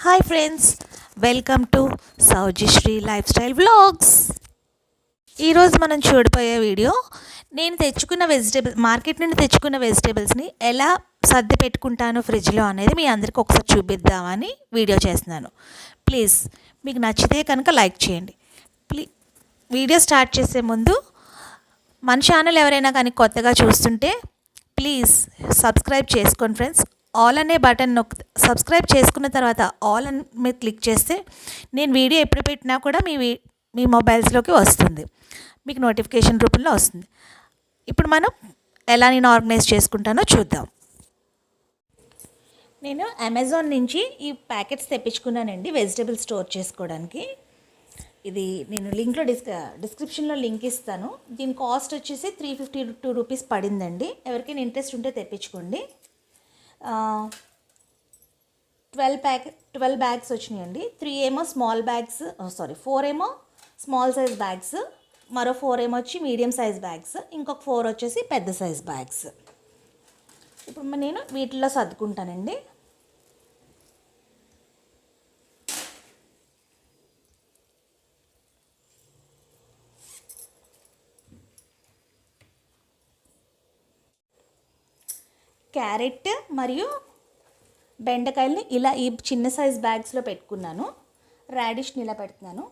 Hi friends welcome to Soujisri life style vlogs ఈరోజు మనం చూడబోయే వీడియో నేను తెచ్చుకున్న వెజిటేబుల్ మార్కెట్ నుండి తెచ్చుకున్న వెజిటేబుల్స్ని ఎలా సర్ది పెట్టుకుంటాను ఫ్రిడ్జ్లో అనేది మీ అందరికీ ఒకసారి చూపిద్దామని వీడియో చేస్తున్నాను. ప్లీజ్ మీకు నచ్చితే కనుక లైక్ చేయండి. ప్లీ వీడియో స్టార్ట్ చేసే ముందు మన ఛానల్ ఎవరైనా కానీ కొత్తగా చూస్తుంటే ప్లీజ్ సబ్స్క్రైబ్ చేసుకోండి ఫ్రెండ్స్ ఆల్ అనే బటన్ నొక్ సబ్స్క్రైబ్ చేసుకున్న తర్వాత ఆల్ అని మీరు క్లిక్ చేస్తే నేను వీడియో ఎప్పుడు పెట్టినా కూడా మీ వీ- మీ మొబైల్స్లోకి వస్తుంది. మీకు నోటిఫికేషన్ రూపంలో వస్తుంది. ఇప్పుడు మనం ఎలా నేను ఆర్గనైజ్ చేసుకుంటానో చూద్దాం. నేను అమెజాన్ నుంచి ఈ ప్యాకెట్స్ తెప్పించుకున్నానండి వెజిటేబుల్ స్టోర్ చేసుకోవడానికి. ఇది నేను లింక్లో డిస్క డిస్క్రిప్షన్లో లింక్ ఇస్తాను. దీని కాస్ట్ వచ్చేసి త్రీ ఫిఫ్టీ టూ రూపీస్ పడిందండి. ఎవరికైనా ఇంట్రెస్ట్ ఉంటే తెప్పించుకోండి. ట్వెల్వ్ ప్యాక్ ట్వెల్వ్ బ్యాగ్స్ వచ్చినాయండి. త్రీ ఏమో స్మాల్ బ్యాగ్స్ సారీ ఫోర్ ఏమో స్మాల్ సైజ్ బ్యాగ్స్ మరో ఫోర్ ఏమో వచ్చి మీడియం సైజ్ బ్యాగ్స్ ఇంకొక ఫోర్ వచ్చేసి పెద్ద సైజ్ బ్యాగ్స్. ఇప్పుడు నేను వీటిలో సర్దుకుంటానండి. క్యారెట్ మరియు బెండకాయలని ఇలా ఈ చిన్న సైజ్ బ్యాగ్స్లో పెట్టుకున్నాను. రాడిష్ని ఇలా పెడుతున్నాను.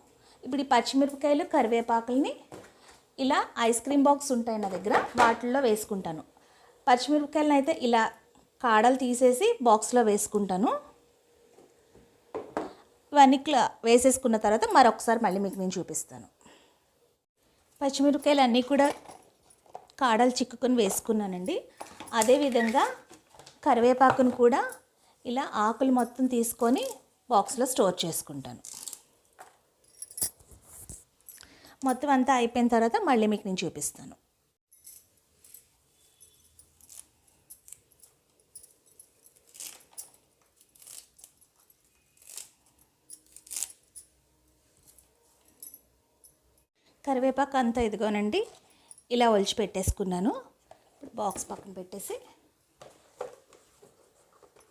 ఇప్పుడు ఈ పచ్చిమిరపకాయలు కరివేపాకుల్ని ఇలా ఐస్ క్రీమ్ బాక్స్ ఉంటాయి నా దగ్గర వాటిల్లో వేసుకుంటాను. పచ్చిమిరపకాయలను అయితే ఇలా కాడలు తీసేసి బాక్స్లో వేసుకుంటాను. ఇవన్నీ వేసేసుకున్న తర్వాత మరొకసారి మళ్ళీ మీకు నేను చూపిస్తాను. పచ్చిమిరపకాయలు అన్నీ కూడా కాడలు చిక్కుకొని వేసుకున్నానండి. అదేవిధంగా కరివేపాకును కూడా ఇలా ఆకులు మొత్తం తీసుకొని బాక్స్లో స్టోర్ చేసుకుంటాను. మొత్తం అంతా అయిపోయిన తర్వాత మళ్ళీ మీకు నేను చూపిస్తాను. కరివేపాకు అంతా ఇదిగోనండి ఇలా ఒలిచి పెట్టేసుకున్నాను ఇప్పుడు బాక్స్ పక్కన పెట్టేసి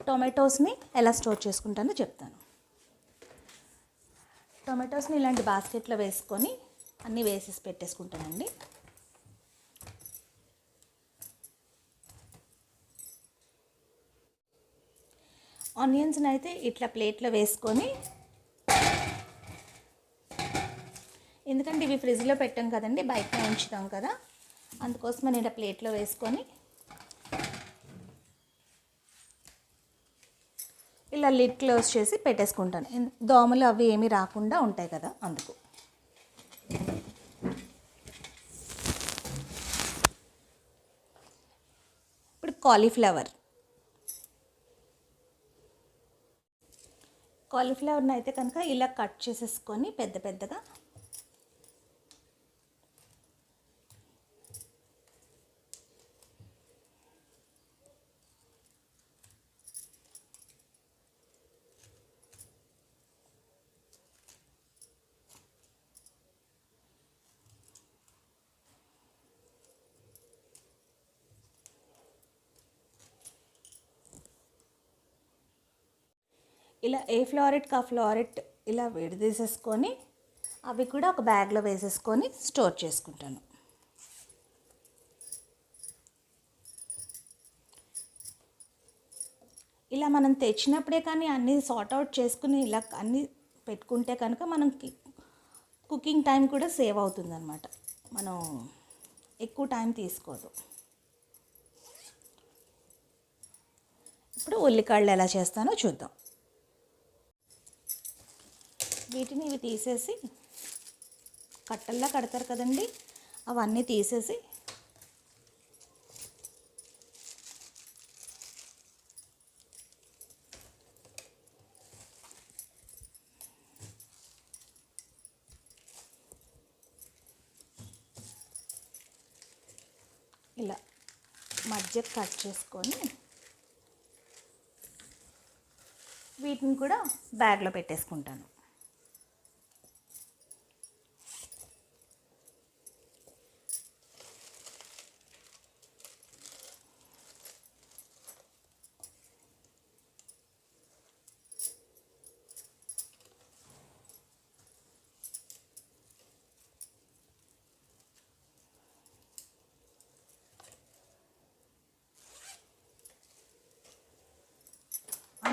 టొమాటోస్ని ఎలా స్టోర్ చేసుకుంటానో చెప్తాను. టొమాటోస్ని ఇలాంటి బాస్కెట్లో వేసుకొని అన్నీ వేసేసి పెట్టేసుకుంటానండి. ఆనియన్స్ని అయితే ఇట్లా ప్లేట్లో వేసుకొని ఎందుకంటే ఇవి ఫ్రిడ్జ్లో పెట్టాం కదండి బయట ఉంచుతాం కదా. అందుకోసం నేను ఇలా ప్లేట్లో వేసుకొని ఇలా లిడ్ క్లోజ్ చేసి పెట్టేసుకుంటాను. దోమలు అవి ఏమీ రాకుండా ఉంటాయి కదా అందుకు. ఇప్పుడు కాలీఫ్లవర్. కాలీఫ్లవర్ని అయితే కనుక ఇలా కట్ చేసేసుకొని పెద్ద పెద్దగా ఇలా ఏ ఫ్లోరెట్కి ఆ ఫ్లోరెట్ ఇలా విడదీసేసుకొని అవి కూడా ఒక బ్యాగ్లో వేసేసుకొని స్టోర్ చేసుకుంటాను. ఇలా మనం తెచ్చినప్పుడే కానీ అన్నీ సార్ట్ అవుట్ చేసుకుని ఇలా అన్నీ పెట్టుకుంటే కనుక మనం కుకింగ్ టైం కూడా సేవ్ అవుతుందన్నమాట. మనం ఎక్కువ టైం తీసుకోదు. ఇప్పుడు ఉల్లికాళ్ళు ఎలా చేస్తానో చూద్దాం. వీటిని ఇవి తీసేసి కట్టల్లా కడతారు కదండి. అవన్నీ తీసేసి ఇలా మధ్య కట్ చేసుకొని వీటిని కూడా బ్యాగ్లో పెట్టేసుకుంటాను.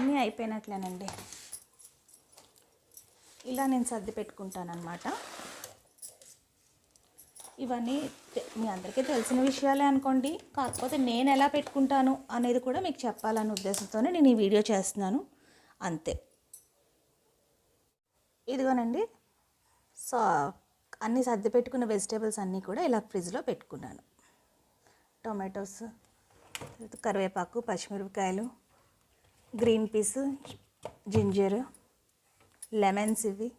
అన్నీ అయిపోయినట్లేనండి. ఇలా నేను సర్ది పెట్టుకుంటానమాట ఇవన్నీ మీ అందరికీ తెలిసిన విషయాలే అనుకోండి. కాకపోతే నేను ఎలా పెట్టుకుంటాను అనేది కూడా మీకు చెప్పాలనే ఉద్దేశంతోనే నేను ఈ వీడియో చేస్తున్నాను. అంతే. ఇదిగోనండి. సో అన్నీ సర్ది పెట్టుకున్న వెజిటేబుల్స్ అన్నీ కూడా ఇలా ఫ్రిడ్జ్లో పెట్టుకున్నాను. టొమాటోస్ కరివేపాకు పచ్చిమిరపకాయలు గ్రీన్ పీస్ జింజర్ లెమన్స్ ఇవి.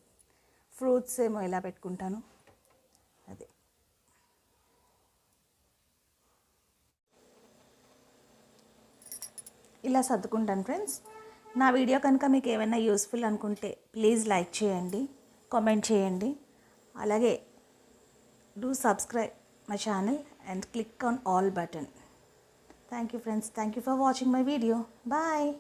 ఫ్రూట్స్ ఏమో ఇలా పెట్టుకుంటాను. అది. ఇలా సర్దుకుంటాను ఫ్రెండ్స్. నా వీడియో కనుక మీకు ఏమైనా యూస్ఫుల్ అనుకుంటే ప్లీజ్ లైక్ చేయండి కామెంట్ చేయండి. అలాగే do subscribe my channel and click on all button. Thank you friends. Thank you for watching my video. Bye.